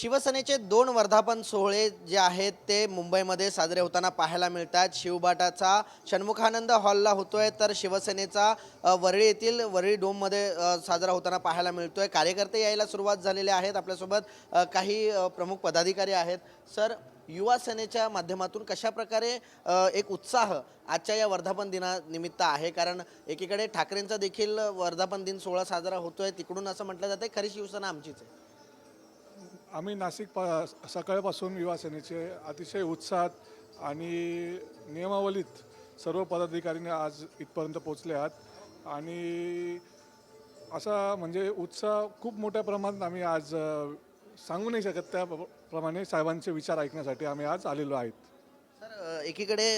शिवसेनेचे दोन वर्धापन सोहळे जे आहेत ते मुंबईमध्ये साजरे होताना पाहायला मिळतात. शिवबाटाचा षण्मुखानंद हॉलला होतोय तर शिवसेनेचा वरळी येथील वरळी डोममध्ये साजरा होताना पाहायला मिळतोय. कार्यकर्ते यायला सुरुवात झालेले आहेत. आपल्यासोबत काही प्रमुख पदाधिकारी आहेत. सर युवा सेनेच्या माध्यमातून कशा प्रकारे एक उत्साह आजच्या या वर्धापन दिनानिमित्त आहे? कारण एकीकडे ठाकरेंचा देखील वर्धापन दिन सोहळा साजरा होतोय. तिकडून असं म्हटलं जातं खरी शिवसेना आमचीच आहे. आम्ही नाशिक पा सकाळपासून युवा सेनेचे अतिशय उत्साहात आणि नियमावलीत सर्व पदाधिकाऱ्यांनी आज इथपर्यंत पोचले आहात. आणि असा म्हणजे उत्साह खूप मोठ्या प्रमाणात आम्ही आज सांगू नाही शकत त्याप्रमाणे साहेबांचे विचार ऐकण्यासाठी आम्ही आज आलेलो आहेत. सर एकीकडे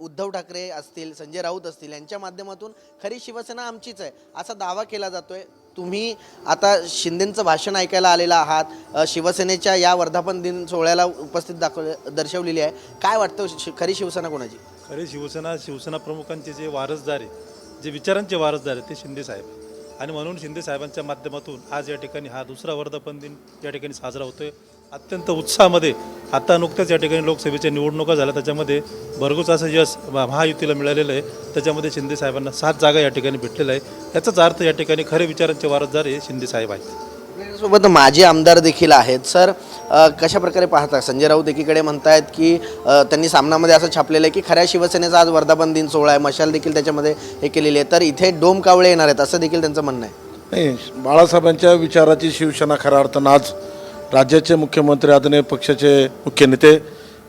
उद्धव ठाकरे असतील संजय राऊत असतील यांच्या माध्यमातून खरी शिवसेना आमचीच आहे असा दावा केला जातोय. तुम्ही आता शिंदेंचं भाषण ऐकायला आलेला आहात. शिवसेनेच्या या वर्धापन दिन सोहळ्याला उपस्थित दाखव दर्शवलेली आहे. काय वाटतं शि- खरी शिवसेना कोणाची? खरी शिवसेना शिवसेना प्रमुखांचे जे वारसदार आहेत जे विचारांचे वारसदार आहेत ते शिंदे साहेब आणि म्हणून शिंदे साहेबांच्या माध्यमातून आज या ठिकाणी हा दुसरा वर्धापन दिन या ठिकाणी साजरा होतोय. अत्यंत उत्साहामध्ये आता नुकत्याच या ठिकाणी लोकसभेच्या निवडणुका झाल्या. त्याच्यामध्ये भरघोस असं यश महायुतीला मिळालेलं आहे. त्याच्यामध्ये शिंदे साहेबांना सात जागा या ठिकाणी भेटलेल्या आहे याचाच अर्थ या ठिकाणी खरे विचारांचे वारसदार हे शिंदे साहेब आहेत. सोबत माजी आमदार देखील आहेत. सर कशा प्रकारे पाहता? संजय राऊत एकीकडे म्हणतायत की त्यांनी सामनामध्ये असं छापलेलं आहे की खऱ्या शिवसेनेचा आज वर्धापन दिन सोहळा आहे. मशाल देखील त्याच्यामध्ये हे केलेली आहे तर इथे डोम कावळे येणार आहेत असं देखील त्यांचं म्हणणं आहे. नाही बाळासाहेबांच्या विचाराची शिवसेना खऱ्या अर्थानं आज राज्याचे मुख्यमंत्री आदरणीय पक्षाचे मुख्य नेते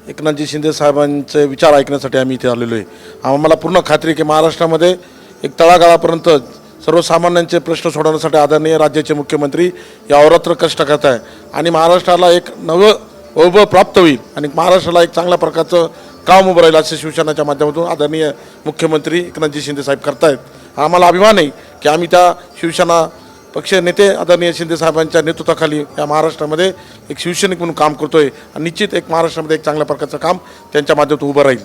एकनाथजी शिंदे साहेबांचे विचार ऐकण्यासाठी आम्ही इथे आलेलो आहे. आम्हाला पूर्ण खात्री की महाराष्ट्रामध्ये एक तळागाळापर्यंत सर्वसामान्यांचे प्रश्न सोडवण्यासाठी आदरणीय राज्याचे मुख्यमंत्री या अवरात्र कष्ट करत आहे. आणि महाराष्ट्राला एक नवं वैभव प्राप्त होईल आणि महाराष्ट्राला एक चांगल्या प्रकारचं काम उभं राहील असे शिवसेनाच्या माध्यमातून आदरणीय मुख्यमंत्री एकनाथजी शिंदे साहेब करतायत. आम्हाला अभिमान आहे की आम्ही त्या शिवसेना पक्ष नेते आदरणीय शिंदे साहेबांच्या नेतृत्वाखाली या महाराष्ट्रामध्ये एक शिवसैनिक म्हणून काम करतोय. आणि निश्चित एक महाराष्ट्रामध्ये एक चांगल्या प्रकारचं काम त्यांच्या माध्यमातून उभं राहील.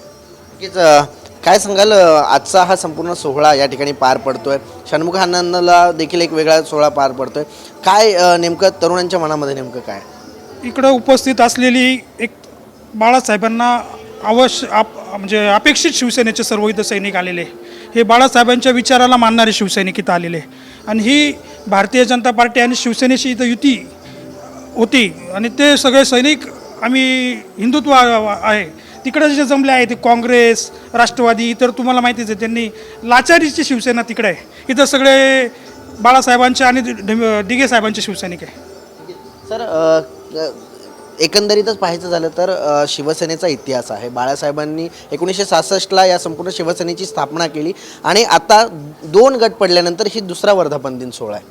काय सांगाल आजचा हा संपूर्ण सोहळा या ठिकाणी पार पडतोय? षण्मुख आनंदला देखील एक वेगळा सोहळा पार पडतोय. काय नेमकं तरुणांच्या मनामध्ये नेमकं काय? इकडं उपस्थित असलेली एक बाळासाहेबांना अवश्य आप म्हणजे अपेक्षित शिवसेनेचे सर्व इथं सैनिक आलेले हे बाळासाहेबांच्या विचाराला मानणारे शिवसैनिक इथं आलेले आणि ही भारतीय जनता पार्टी आणि शिवसेनेशी इथं युती होती. आणि ते सगळे सैनिक आम्ही हिंदुत्व आहे. तिकडे जे जमले आहे ते काँग्रेस राष्ट्रवादी इतर तुम्हाला माहितीच आहे त्यांनी लाचारीची शिवसेना तिकडे आहे. इथं सगळे बाळासाहेबांचे आणि दि- दिघे साहेबांचे शिवसैनिक आहे. सर एकंदरीतच पाहायचं झालं तर शिवसेनेचा इतिहास आहे. बाळासाहेबांनी एकोणीसशे सहासष्टला या संपूर्ण शिवसेनेची स्थापना केली आणि आता दोन गट पडल्यानंतर ही दुसरा वर्धापन दिन सोहळा आहे.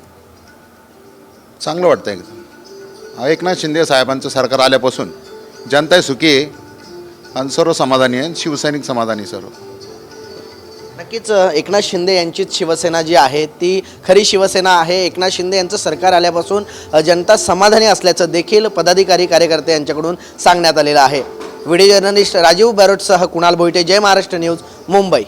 चांगलं वाटतं एकदम एकनाथ शिंदे साहेबांचं सरकार आल्यापासून जनता सुखी आहे. आणि सर्व समाधानी आहे. शिवसैनिक समाधानी सर्व. नक्कीच एकनाथ शिंदे यांचीच शिवसेना जी आहे ती खरी शिवसेना आहे. एकनाथ शिंदे यांचं सरकार आल्यापासून जनता समाधानी असल्याचं देखील पदाधिकारी कार्यकर्ते यांच्याकडून सांगण्यात आलेलं आहे. व्हिडिओ जर्नलिस्ट राजीव बॅरोटसह कुणाल भोईटे जय महाराष्ट्र न्यूज मुंबई.